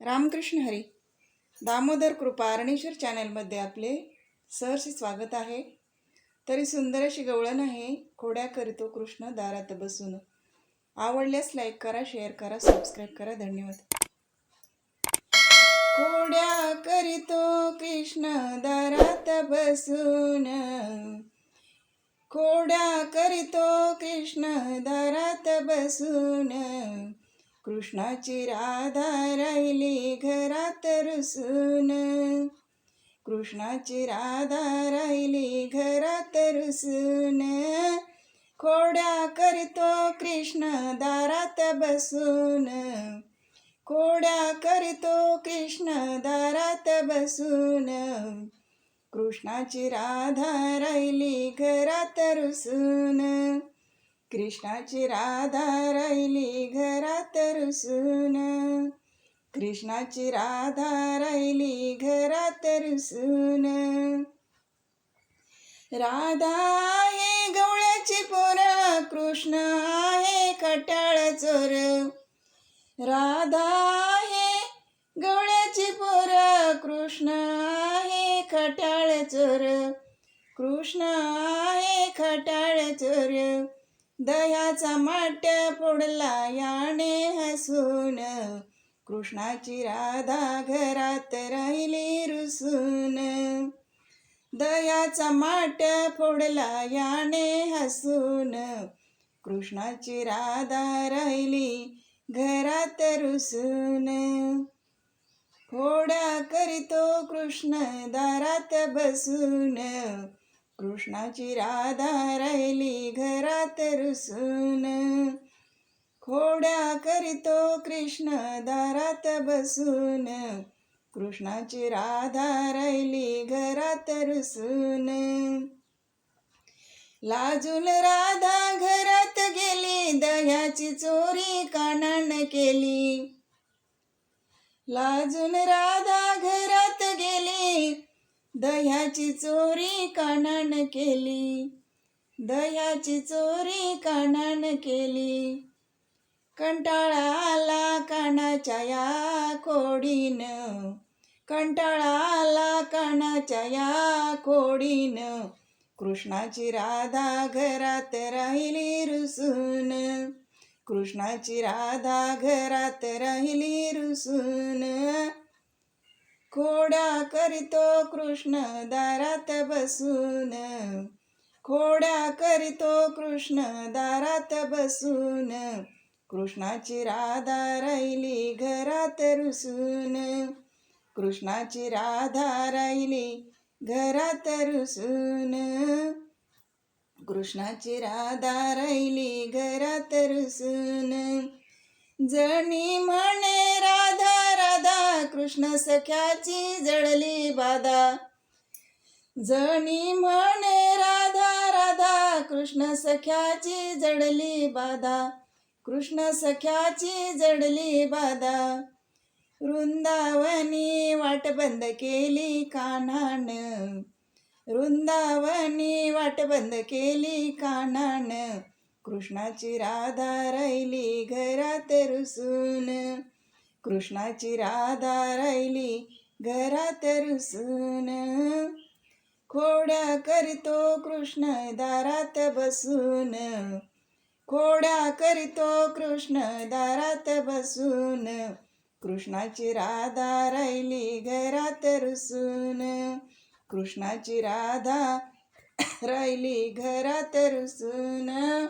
रामकृष्ण हरी. दामोदर कृपा अरणेश्वर चॅनलमध्ये आपले सहर्ष स्वागत आहे. तरी सुंदर अशी गवळण आहे खोड्या करीतो कृष्ण दारात बसून. आवडल्यास लाईक करा शेअर करा सबस्क्राईब करा धन्यवाद. खोड्या करीतो कृष्ण दारात बसून. खोड्या करीतो कृष्ण दारात बसून. कृष्णाची राधा राहिली घरात रुसून. कृष्णाची राधा राहिली घरात रुसून. खोड्या करतो कृष्ण दारात बसून. खोड्या करतो कृष्ण दारात बसून. कृष्णाची राधा राहिली घरात रुसून. कृष्णाची राधा राहिली रुसून कृष्णाची राधा राहिली घरात रुसून राधा आहे गवळ्याची पोर कृष्ण आहे खटाळ चोर. राधा आहे गवळ्याची पोर कृष्ण आहे खटाळ चोर. कृष्ण आहे खटाळ चोर. दह्याचा माट्य फोडला याने हसून. कृष्णाची राधा घरात राहिली रुसून. दयाचा माट फोडला याने हसून. कृष्णाची राधा राहिली घरात रुसून. फोडा करीतो कृष्ण दारात बसून. कृष्णाची राधा राहिली घरात रुसून. खोड्या करीतो कृष्ण दारात बसून. कृष्णाची राधा राहिली घरात रुसून. लाजून राधा घरात गेली दह्याची चोरी कानान केली. लाजून राधा दह्याची चोरी कानान केली. दह्याची चोरी कानान केली. कंटाळा आला कानाच्या या खोडीन कंटाळा आला कानाच्या या खोडीन कृष्णाची राधा घरात राहिली रुसून. कृष्णाची राधा घरात राहिली रुसून. खोडा करीतो कृष्ण दारात बसून. खोड्या करीतो कृष्ण दारात बसून. कृष्णाची राधा राहिली घरात रुसून. कृष्णाची राधा राहिली घरात रुसून. कृष्णाची राधा राहिली घरात रुसून. जणी म्हणे कृष्ण सख्याची जळली बाधा. जणी म्हणे राधा राधा कृष्ण सख्याची जडली बाधा. कृष्ण सख्याची जडली बाधा. वृंदावनी वाट बंद केली कानान. वृंदावनी वाट बंद केली कानान. कृष्णाची राधा राहिली घरात रुसून. कृष्णाची राधा राहिली घरात रुसून. खोड्या करतो कृष्ण दारात बसून. खोड्या करतो कृष्ण दारात बसून. कृष्णाची राधा राहिली घरात रुसून. कृष्णाची राधा राहिली घरात रुसून.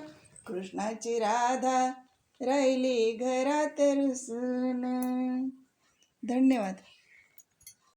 कृष्णाची राधा राहिली घरात रुसून. धन्यवाद.